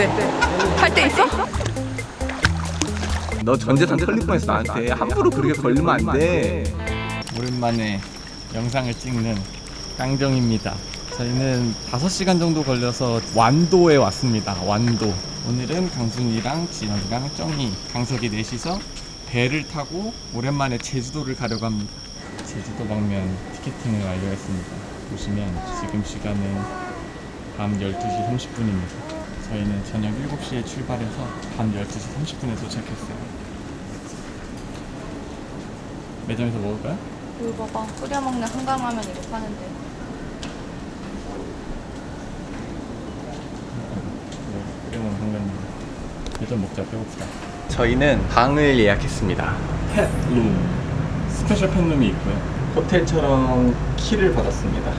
네. 할때 있어? 너 전재산 털릴 뻔했어 나한테. 함부로 그렇게 걸리면 안돼. 오랜만에 영상을 찍는 깡정입니다. 저희는 5시간 정도 걸려서 완도에 왔습니다. 완도. 오늘은 강순이랑 지영이랑 쩡이 강석이 넷이서 배를 타고 오랜만에 제주도를 가려고 합니다. 제주도 방면 티켓팅을 완료했습니다. 보시면 지금 시간은 밤 12시 30분입니다 저희는 저녁 7시에 출발해서 밤 12시 30분에 도착했어요 매점에서 먹을까요? 이거 봐봐. 끓여 먹는 한강라면 이거 파는데. 네, 끓여 먹는 한강라면 매점 먹자 배고프다 저희는 방을 예약했습니다 펫룸 스페셜 펫룸이 있고요 호텔처럼 키를 받았습니다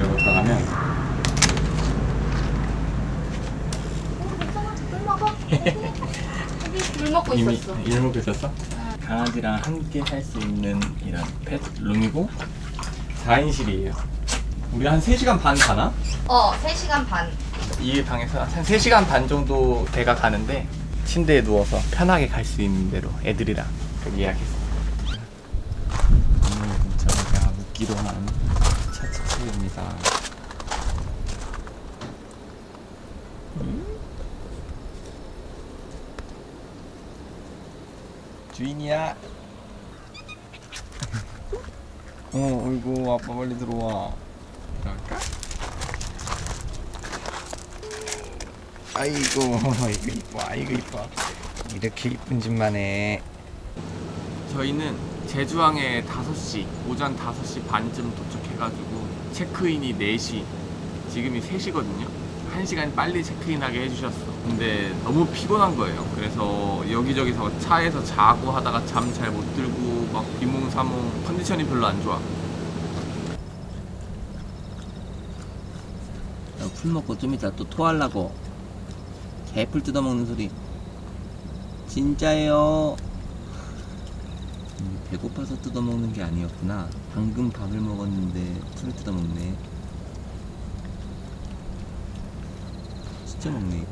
여기 들어가면 물. 여기 물 먹고 이미 있었어. 일 먹고 있었어? 강아지랑 함께 살수 있는 이런 펫룸이고 4인실이에요 우리 한 3시간 반 가나? 어, 3시간 반. 이 방에서 한 3시간 반 정도 배가 가는데 침대에 누워서 편하게 갈 수 있는 대로 애들이랑 그렇게 예약했어요 오늘은 저희가 묵기로 한 차츠츠입니다 주인이야? 어 어이구 아빠 빨리 들어와. 들어갈까? 아이고 이거 이뻐 아이고 이뻐. 이렇게 이쁜 집만 해. 저희는 제주항에 5시 오전 5시 반쯤 도착해가지고 체크인이 4시 지금이 3시거든요 1시간 빨리 체크인하게 해주셨어. 근데 너무 피곤한 거예요. 그래서 여기저기서 차에서 자고 하다가 잠 잘 못 들고 막 비몽사몽 컨디션이 별로 안 좋아. 풀 먹고 좀 이따 또 토하려고. 개풀 뜯어먹는 소리. 진짜예요. 음, 배고파서 뜯어먹는 게 아니었구나. 방금 밥을 먹었는데 풀을 뜯어먹네 진짜 먹네 이거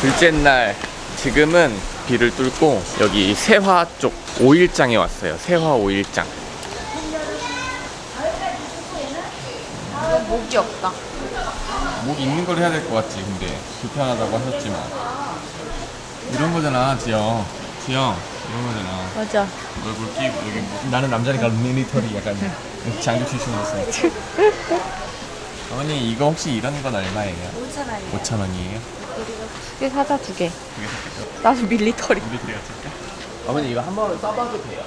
둘째 날 지금은 비를 뚫고 여기 세화 쪽 오일장에 왔어요. 세화 오일장. 목이 없다. 목 있는 걸 해야 될 것 같지 근데 불편하다고 하셨지만 이런 거잖아 지영. 지영 이런 거잖아. 맞아. 얼굴 끼고 여기 뭐- 나는 남자니까 미니터리 약간 장교 출신으로서. 어머니 이거 혹시 이런 건 얼마예요? 5천 원이요. 5천 원이에요? 두개 사자, 두 개. 두개 살게요. 나도 밀리터리. 우리 둘이 같이 할까? 어머니 이거 한 번은 써봐도 돼요.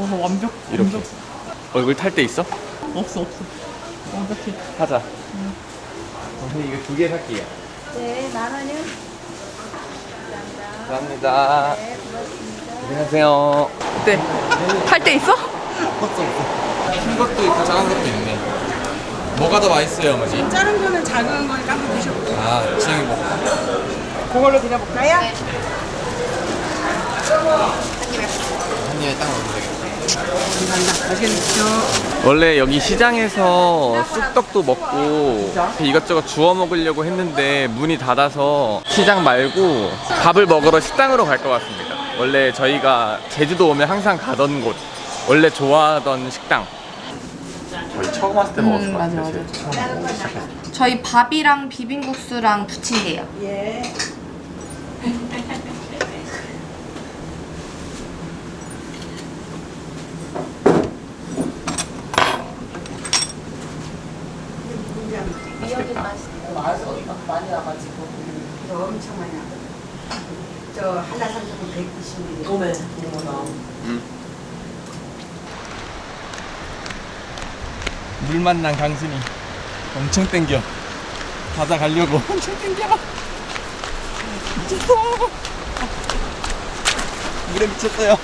와, 완벽. 이렇게 얼굴 탈 때 있어? 없어, 없어. 완벽해. 하자. 선생님 이거 두 개 살게요. 네, 만 원이요? 감사합니다. 안녕하세요. 네. 할때 있어? 없어 없어. 큰 것도 있고 작은 것도 있네. 뭐가 더 맛있어요, 어머니? 자른 거는 작은 거니까 한번 드셔보세요. 아, 지영이 먹. 그걸로 드려볼까요? 한 입에 딱 먹으면 되겠다. 감사합니다. 맛있게 드십시오. 원래 여기 시장에서 쑥떡도 먹고 이것저것 주워 먹으려고 했는데 문이 닫아서 시장 말고 밥을 먹으러 식당으로 갈 것 같습니다. 원래 저희가 제주도 오면 항상 가던 곳, 원래 좋아하던 식당. 저희 처음 왔을 때 먹었을 것 맞아, 같아요. 맞아. 처음. 저희 밥이랑 비빔국수랑 부침개요. 예. 맛있겠다. 저 엄청 많이 나고. 저 하나 산적은 190ml. 오메. 물 만난 강순이 엄청 땡겨. 바다 가려고. 엄청 땡겨. 미쳤어. 물에 미쳤어요.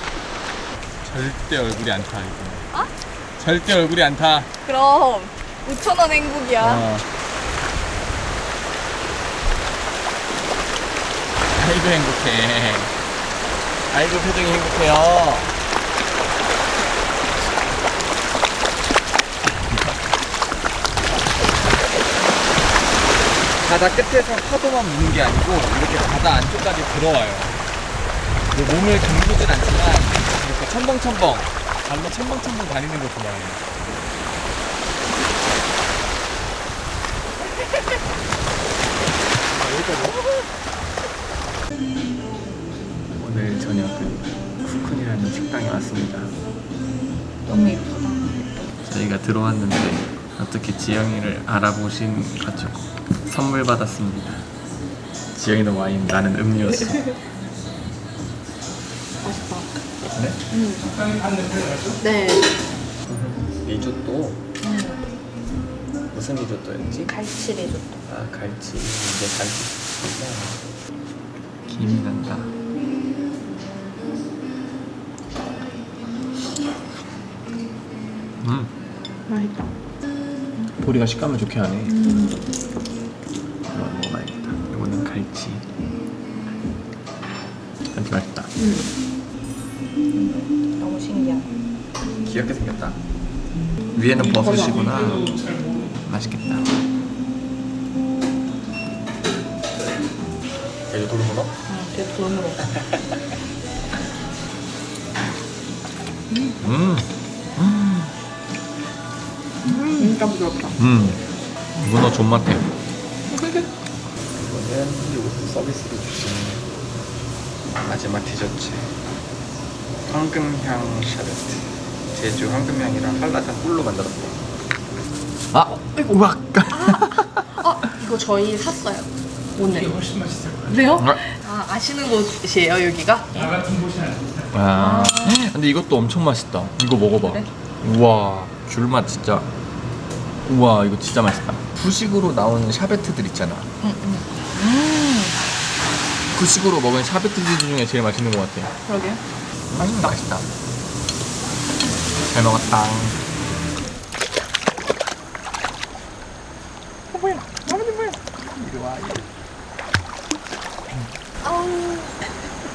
절대 얼굴이 안 타 이거. 어? 절대 얼굴이 안 타. 그럼. 5천 원 행복이야. 어. 아이고 행복해. 아이고 표정이 행복해요 바다 끝에서 파도만 무는 게 아니고 이렇게 바다 안쪽까지 들어와요. 근데 몸을 감추진 않지만 이렇게 첨벙첨벙 발로 첨벙첨벙 다니는 거 좋아해요. 오늘 저녁은 쿠쿤이라는 식당에 왔습니다. 너무 예쁘다. 저희가 들어왔는데 어떻게 지영이를 알아보신 가지고 선물 받았습니다. 지영이는 와인, 나는 음료수. 맛있다. 네? 네. 리조또 무슨 리조또였지? 갈치 리조또. 아 갈치 이제 갈치 김이 난다. 보리가 식감을 좋게 하네. 이거 먹어봐야겠다. 이거는 갈치. 갈치 맛있다. 너무 신기하다. 귀엽게 생겼다. 위에는 버섯이구나. 맛있겠다. 돌문어? 응, 되게 돌무로. 진짜 부드럽다. 음. 문어 존맛해. 이거는 여기서 서비스로 주신 마지막 디저트. 황금향 샤베트. 제주 황금향이랑 한라산 꿀로 만들었대. 아, 우와. 어, 이거 저희 샀어요. 오늘. 이게 훨씬 맛있을 거예요. 그래요? 아, 아시는 곳이에요, 여기가? 아, 근데 이것도 엄청 맛있다. 이거 먹어봐. 그래? 우와, 귤맛 진짜. 우와, 이거 진짜 맛있다. 후식으로 나오는 샤베트들 있잖아. 응, 응. 후식으로 먹은 샤베트들 중에 제일 맛있는 것 같아. 그러게요. 맛있다. 맛있다. 잘 먹었다. 아우,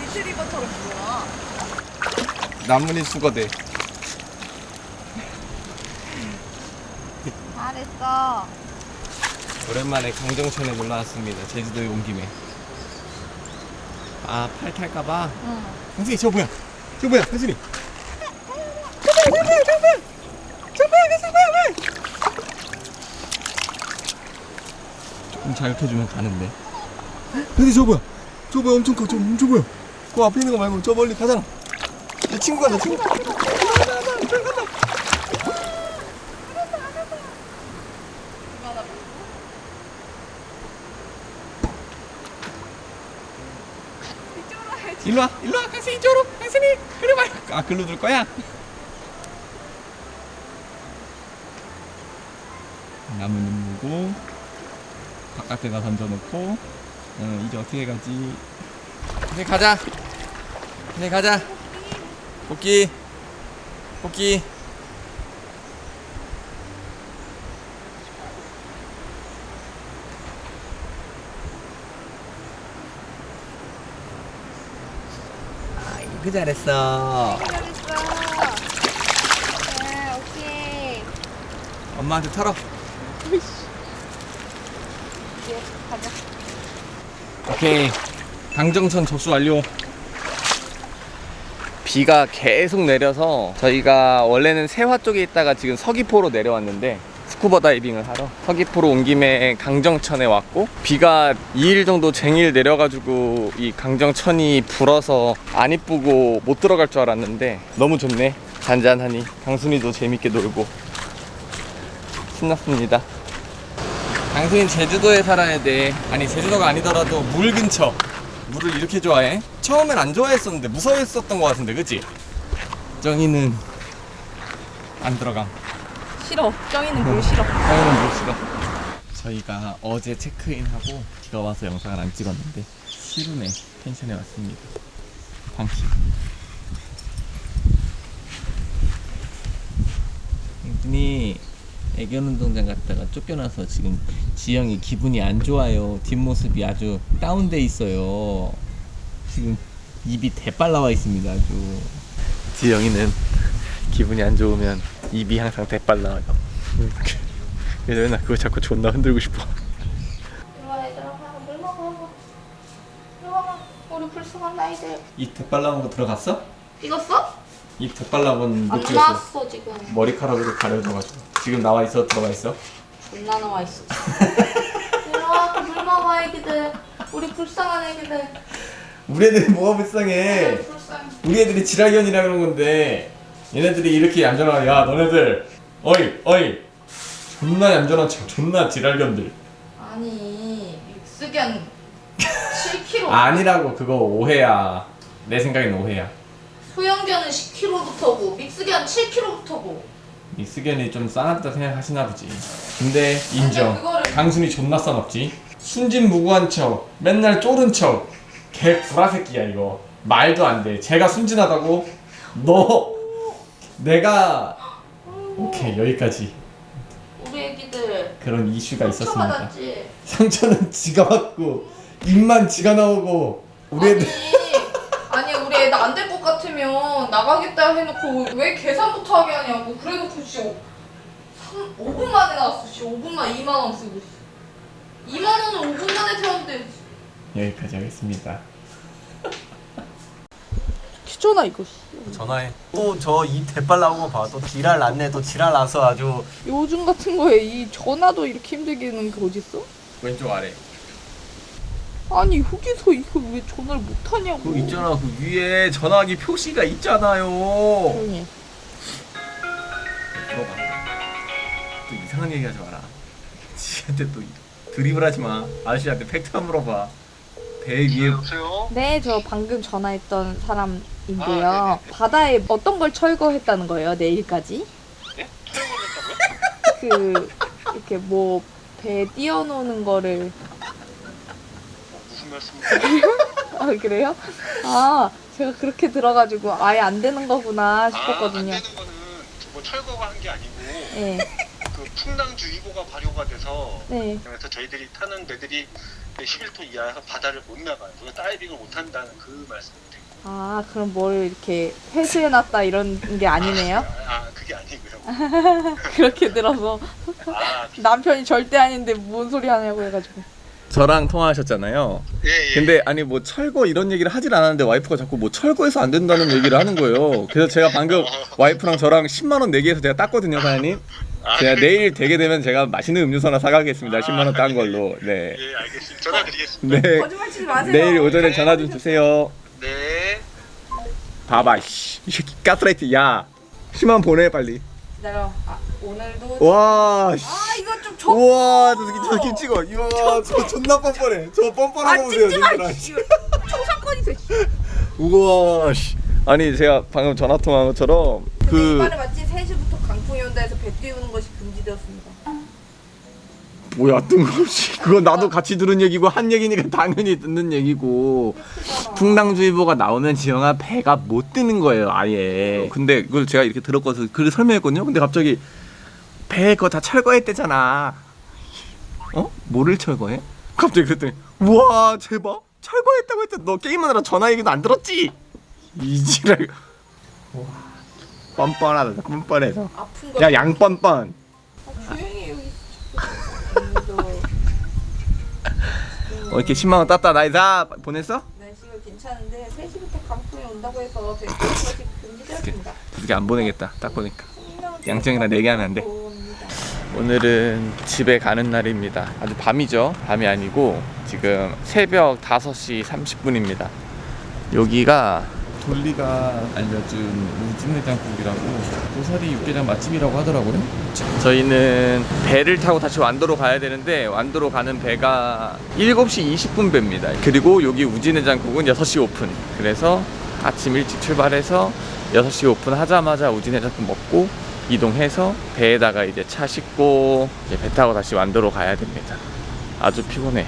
리트리버처럼 뭐야? 나뭇잎 수거대. 잘했어. 오랜만에 강정천에 놀러 왔습니다. 제주도에 온 김에. 아, 팔 탈까봐. 응. 한승이 저 뭐야? 저 뭐야? 한승이. 조금 자극해주면 가는데. 근데 저 뭐야? 저 뭐야? 엄청 커. 저, 저 뭐야? 그 앞에 있는 거 말고 저 멀리 가잖아. 내 친구가 내 친구. 일로 와, 일로 와, 강승이 이쪽으로, 강승이, 그래 봐. 아, 글로 둘 거야? 나무는 무고 바깥에다 던져놓고, 어, 이제 어떻게 가지? 이제 가자. 이제 가자. 복귀. 복귀. 아이고 잘했어. 잘했어. 네, 오케이. 엄마한테 털어. 이제 가자. 오케이 강정천 접수 완료 비가 계속 내려서 저희가 원래는 세화 쪽에 있다가 지금 서귀포로 내려왔는데 스쿠버 다이빙을 하러 서귀포로 온 김에 강정천에 왔고 비가 2일 정도 쟁일 내려가지고 이 강정천이 불어서 안 이쁘고 못 들어갈 줄 알았는데 너무 좋네 잔잔하니 강순이도 재밌게 놀고 신났습니다 당신은 제주도에 살아야 돼. 아니 제주도가 아니더라도 물 근처. 물을 이렇게 좋아해? 처음엔 안 좋아했었는데 무서워했었던 것 같은데, 그치? 정이는 안 들어감. 싫어. 쩡이는 물 싫어. 정이는 못 싫어. 저희가 어제 체크인하고 비가 와서 영상을 안 찍었는데 시루네 펜션에 왔습니다. 방식. 니 애견 운동장 갔다가 쫓겨나서 지금 지영이 기분이 안 좋아요. 뒷모습이 아주 다운돼 있어요. 지금 입이 대빨 나와 있습니다. 아주. 지영이는 기분이 안 좋으면 입이 항상 대빨 나와요. 그래서 맨날 그거 자꾸 존나 흔들고 싶어. 이 대빨 나온 거 들어갔어? 익었어? 입 대빨 나온 건못 안 찍었어. 나왔어 지금 머리카락으로 가려져가지고 지금 나와 있어 들어가 있어? 존나 나와 있어 일로와 물 먹어 애기들 우리 불쌍한 애기들 우리 애들이 뭐가 불쌍해. 우리 애들이 지랄견이라 그런 건데 얘네들이 이렇게 얌전하 야 너네들. 어이 어이. 존나 얌전한 척 존나 지랄견들. 아니 믹스견 7kg. 아니라고 그거 오해야. 내 생각엔 오해야. 소형견은 10kg부터고 믹스견 7kg부터고. 믹스견이 좀 싸납다 생각하시나 보지. 근데 인정. 그거를- 강순이 존나 싸납지. 순진무구한 척 맨날 쫄은 척 개 구라새끼야 이거. 말도 안돼. 제가 순진하다고? 너 내가 오케이 여기까지. 우리 애기들 그런 이슈가 있었습니다. 상처받았지. 상처는 지가 받고 입만 지가 나오고 우리 애들 아니, 아니 우리 애들 안될 것 같으면 나가겠다 해놓고 왜 계산부터 하게 하냐고. 그래놓고 씨 3, 5분 만에 나왔어. 씨 5분만 2만 원 쓰고 씨 2만 원을 5분 만에 태웠는데. 여기까지 하겠습니다 귀찮아 이거 전화해. 또저입 대빨 나온 거 봐. 또 지랄 났네. 또 지랄 나서 아주 요즘 같은 거에 이 전화도 이렇게 힘들게 하는 게 어딨어? 왼쪽 아래 아니 여기서 이걸 왜 전화를 못 하냐고 그 있잖아. 그 위에 전화기 표시가 있잖아요. 조용히 해. 들어봐. 또 이상한 얘기 하지 마라. 지한테 또 드립을 하지 마. 아저씨한테 팩트만 물어봐. 배 위에 네, 저 방금 전화했던 사람인데요. 바다에 어떤 걸 철거했다는 거예요, 내일까지? 예? 그 이렇게 뭐 배 띄워놓는 거를 무슨 말씀이세요? 아 그래요? 아 제가 그렇게 들어가지고 아예 안 되는 거구나 아, 안 싶었거든요. 되는 거는 뭐 철거가 한 게 아니고 네, 그 풍랑주의보가 발효가 돼서 네. 그래서 저희들이 타는 배들이 11톤 이하에서 바다를 못 나가요. 그래서 다이빙을 못 한다는 그 말씀이세요. 아 그럼 뭘 이렇게 회수해놨다 이런 게 아니네요? 아, 아, 그게 아니고요. 그렇게 들어서 아, 남편이 절대 아닌데 뭔 소리 하냐고 해가지고. 저랑 통화하셨잖아요 예, 예. 근데 아니 뭐 철거 이런 얘기를 하질 않았는데 와이프가 자꾸 뭐 철거해서 안 된다는 얘기를 하는 거예요 그래서 제가 방금 와이프랑 저랑 10만 원 내기해서 제가 땄거든요 사장님 아, 제가 그래? 내일 되게 되면 제가 맛있는 음료수 하나 사가겠습니다 10만 원 딴 걸로 네 예, 알겠습니다. 전화 드리겠습니다. 네. 거짓말 치지 마세요. 내일 오전에 전화 좀 주세요 네. 봐봐 씨. 이 새끼 가스라이트 야 10만 원 보내 빨리 기다려. 아, 오늘도. 와 씨. 아 이거 좀 줘. 우와 저 새끼 저 새끼 찍어 이야 저 존나 뻔뻔해 저 뻔뻔한 거 보세요 님들아 초상권이세. 우와 씨 아니 제가 방금 전화 통화한 것처럼 그 이번에 맞지 뭐야 뜬금없이. 그거 나도 같이 들은 얘기고 한 얘기니까 당연히 듣는 얘기고. 풍랑주의보가 나오면 지영아 배가 못 뜨는 거예요 아예. 근데 그걸 제가 이렇게 들었거든요. 그걸 설명했거든요. 근데 갑자기 배 그거 다 철거했대잖아. 어? 뭐를 철거해? 갑자기 그랬더니 우와 제발. 철거했다고 했더니 너 게임하느라 전화 얘기도 안 들었지? 이지랄. 와. 뻔뻔하다 뻔뻔해서. 아픈 거. 야 양뻔뻔. 아, 조용히 여기. 어, 이렇게 10만 원 땄다 나이다 보냈어? 날씨가 괜찮은데 3시부터 강풍이 온다고 해서 배 띄우는 것이 금지되었습니다. 그렇게 안 보내겠다 딱 보니까 양정이랑 내기하면 안 돼. 오늘은 집에 가는 날입니다. 아주 밤이죠. 밤이 아니고 지금 새벽 5시 30분입니다. 여기가 돌리가 알려준 우진해장국이라고 고사리 육개장 맛집이라고 하더라고요. 저희는 배를 타고 다시 완도로 가야 되는데 완도로 가는 배가 7시 20분 배입니다. 그리고 여기 우진해장국은 6시 오픈. 그래서 아침 일찍 출발해서 6시 오픈 하자마자 우진해장국 먹고 이동해서 배에다가 이제 차 싣고 이제 배 타고 다시 완도로 가야 됩니다. 아주 피곤해.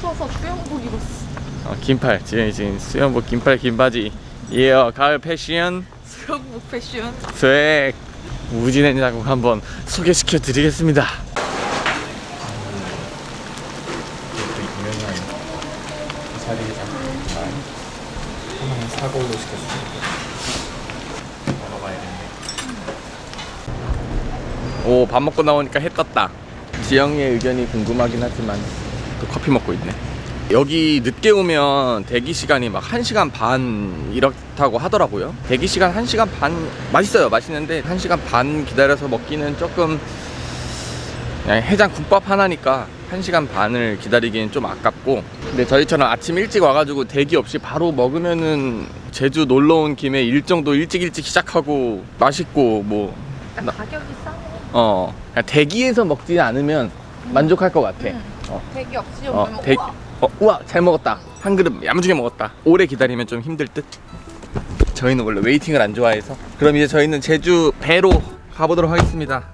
추워서 수영복 입었어. 어, 긴팔 지금 지금 수영복 긴팔 긴 바지 이어 가을 패션 수영복 패션. 스웩 우진의 자국 한번 소개시켜 드리겠습니다. 유명한 자리 장국만 하나 사고로 시켰습니다. 먹어봐야겠네. 오밥 먹고 나오니까 해 떴다. 지영이의 의견이 궁금하긴 하지만 또 커피 먹고 있네. 여기 늦게 오면 대기 시간이 막 1시간 반 이렇다고 하더라고요. 대기 시간 1시간 반 맛있어요. 맛있는데 1시간 반 기다려서 먹기는 조금 그냥 해장 국밥 하나니까 1시간 반을 기다리기엔 좀 아깝고 근데 저희처럼 아침 일찍 와가지고 대기 없이 바로 먹으면은 제주 놀러 온 김에 일정도 일찍 일찍 시작하고 맛있고 뭐 가격이 싸네. 어, 그냥 대기에서 먹지 않으면 만족할 것 같아. 응. 어. 대기 없이 어, 오면 대, 어, 우와, 잘 먹었다. 한 그릇 야무지게 먹었다. 오래 기다리면 좀 힘들 듯. 저희는 원래 웨이팅을 안 좋아해서. 그럼 이제 저희는 제주 배로 가보도록 하겠습니다.